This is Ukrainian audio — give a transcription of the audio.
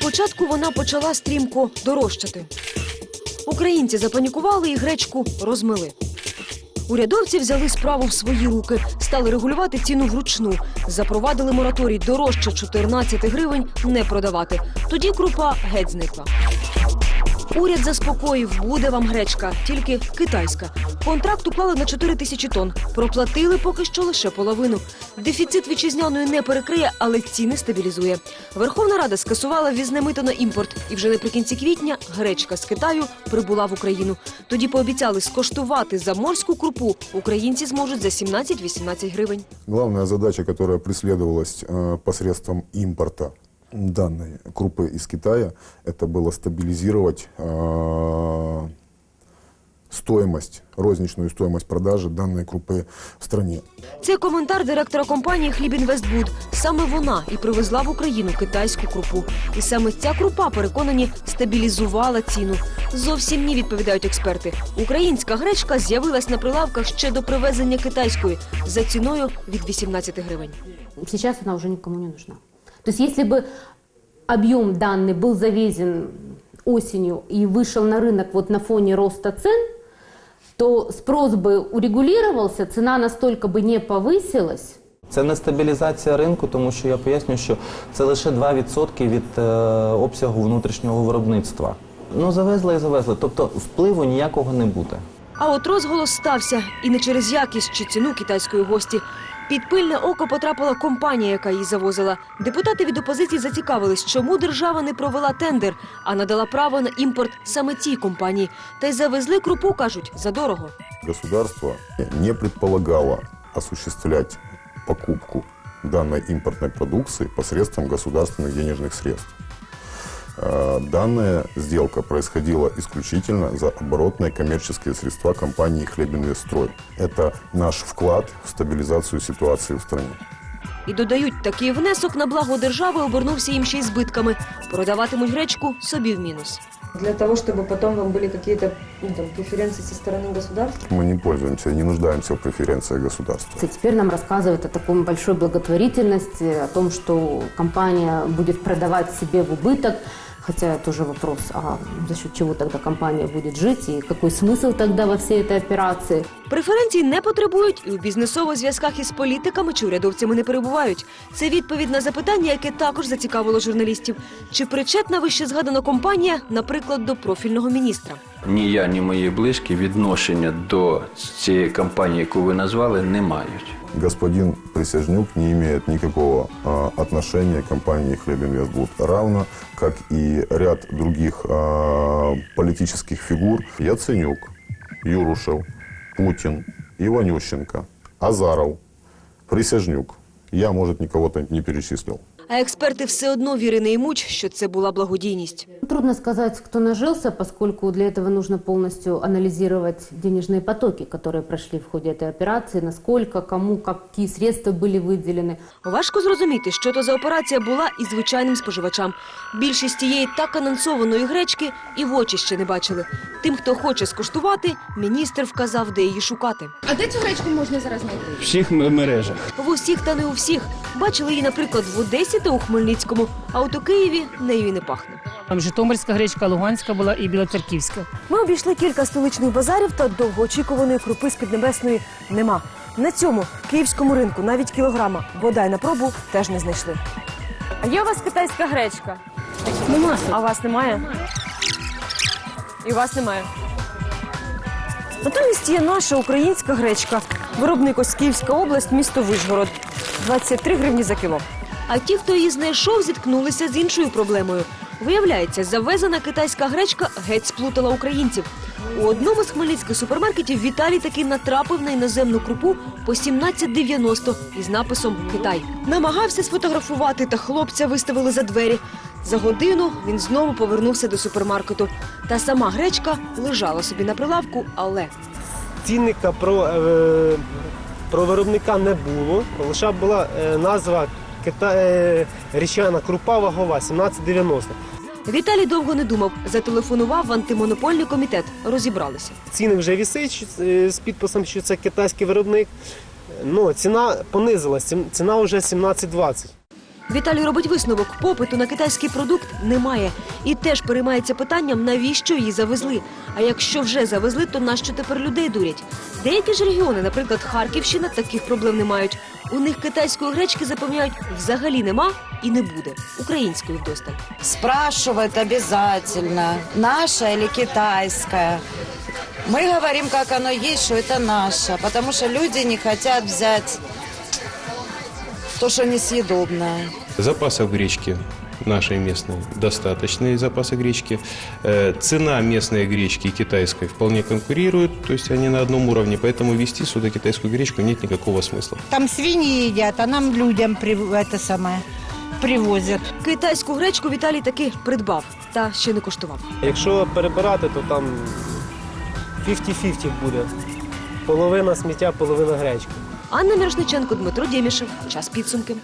Спочатку вона почала стрімко дорожчати. Українці запанікували і гречку розмили. Урядовці взяли справу в свої руки, стали регулювати ціну вручну. Запровадили мораторій дорожче 14 гривень не продавати. Тоді крупа геть зникла. Уряд заспокоїв, буде вам гречка, тільки китайська. Контракт уклали на 4 тисячі тонн. Проплатили поки що лише половину. Дефіцит вітчизняної не перекриє, але ціни стабілізує. Верховна Рада скасувала візне мито на імпорт, і вже наприкінці квітня гречка з Китаю прибула в Україну. Тоді пообіцяли скоштувати заморську крупу. Українці зможуть за 17-18 гривень. Главная задача, которая преследовалась э, посредством импорта данной крупы из Китая, это было стабилизировать э, стоимость, розничную стоимость продажи данной крупы в стране. Це коментар директора компанії Хлібінвестбуд. Саме вона і привезла в Україну китайську крупу. І саме ця крупа, переконані, стабілізувала ціну. Зовсім ні, відповідають експерти. Українська гречка з'явилась на прилавках ще до привезення китайської за ціною від 18 гривень. Сейчас она уже никому не нужна. То есть если бы объем данный был завезен осенью и вышел на рынок вот на фоне роста цен, то спрос бы урегулировался, цена настолько бы не повысилась, Це не стабілізація ринку, тому що я поясню, що це лише 2% від е, обсягу внутрішнього виробництва. Ну завезли і завезли. Тобто впливу ніякого не буде. А от розголос стався і не через якість чи ціну китайської гості. під пильне око потрапила компанія, яка її завозила. Депутати від опозиції зацікавились, чому держава не провела тендер, а надала право на імпорт саме цій компанії. Та й завезли крупу, кажуть, задорого. Государство не предполагало осуществлять покупку данной импортной продукции посредством государственных денежных средств. Э, Данная сделка происходила исключительно за оборотные коммерческие средства компании «Хлебинвестстрой». Это наш вклад в стабилизацию ситуации в стране. І додають, такий внесок на благо держави обернувся їм ще й збитками. Продаватимуть гречку собі в мінус. Для того, чтобы потом вам были какие-то ну, там, преференции со стороны государства? Мы не пользуемся и не нуждаемся в преференциях государства. И теперь нам рассказывают о такой большой благотворительности, о том, что компания будет продавать себе в убыток. Хотя тоже вопрос, а за счет чего тогда компания будет жить и какой смысл тогда во всей этой операции? Преференцій не потребують і у бізнесових зв'язках із політиками чи урядовцями не перебувають. Це відповідь на запитання, яке також зацікавило журналістів. Чи причетна вище згадана компанія, наприклад, до профільного міністра? Ні я, ні мої близькі відношення до цієї компанії, яку ви назвали, не мають. Господин Присяжнюк не имеет никакого а, отношения к компании «Хлебинвестбуд», равно как и ряд других а, политических фигур. Яценюк, Юрушев, Путин, Иванющенко, Азаров, Присяжнюк. Я, может, никого-то не перечислил. А експерти все одно віри не ймуть, що це була благодійність. Трудно сказать, кто нажился, поскольку для этого нужно полностью анализировать денежные потоки, которые прошли в ходе этой операции, насколько, кому, какие средства были выделены. Важко зрозуміти, що то за операція була і звичайним споживачам. Більшість тієї так анонсованої гречки і в очі ще не бачили. Тим, хто хоче скуштувати, міністр вказав, де її шукати. А де цю гречку можна зараз знайти? всіх м- мережах. В усіх та не у всіх. Бачили її, наприклад, в Одесі та у Хмельницькому, а от у Києві нею і не пахне. Там Житомирська гречка, Луганська була і Білоцерківська. Ми обійшли кілька столичних базарів та довгоочікуваної крупи з піднебесної нема. На цьому київському ринку навіть кілограма бодай на пробу теж не знайшли. А є у вас китайська гречка? Нема. А у вас немає? І у вас немає. Натомість є наша українська гречка. Виробник ось Київська область, місто Вишгород. 23 гривні за кіло. А ті, хто її знайшов, зіткнулися з іншою проблемою. Виявляється, завезена китайська гречка геть сплутала українців. У одному з хмельницьких супермаркетів Віталій таки натрапив на іноземну крупу по 17,90 із написом Китай. Намагався сфотографувати, та хлопця виставили за двері. За годину він знову повернувся до супермаркету. Та сама гречка лежала собі на прилавку, але цінника про, е, про виробника не було. Лише була е, назва кита... е, річана крупа вагова 1790. Віталій довго не думав. Зателефонував в антимонопольний комітет. Розібралися. Ціни вже вісить е, з підписом, що це китайський виробник. Ну, ціна понизилась, ціна вже 17,20. Віталій робить висновок: попиту на китайський продукт немає. І теж переймається питанням, навіщо її завезли. А якщо вже завезли, то нащо тепер людей дурять? Деякі ж регіони, наприклад, Харківщина, таких проблем не мають. У них китайської гречки запевняють взагалі нема і не буде. Української вдосталь. спрашивают обязательно, наша или китайская. Мы говорим, как оно есть, что это наше, потому что люди не хотят взять то, что несъедобное. Запасов гречки нашей местной достаточные запасы гречки. Э, Цена местной гречки и китайской вполне конкурирует, то есть они на одном уровне, поэтому вести сюда китайскую гречку нет никакого смысла. Там свиньи едят, а нам людям это самое привозят. Китайську гречку Віталій таки придбав та ще не коштував. Якщо перебирати, то там 50-50 буде. Половина сміття, половина гречки. Анна Мірошниченко, Дмитро Дємішев. Час підсумки.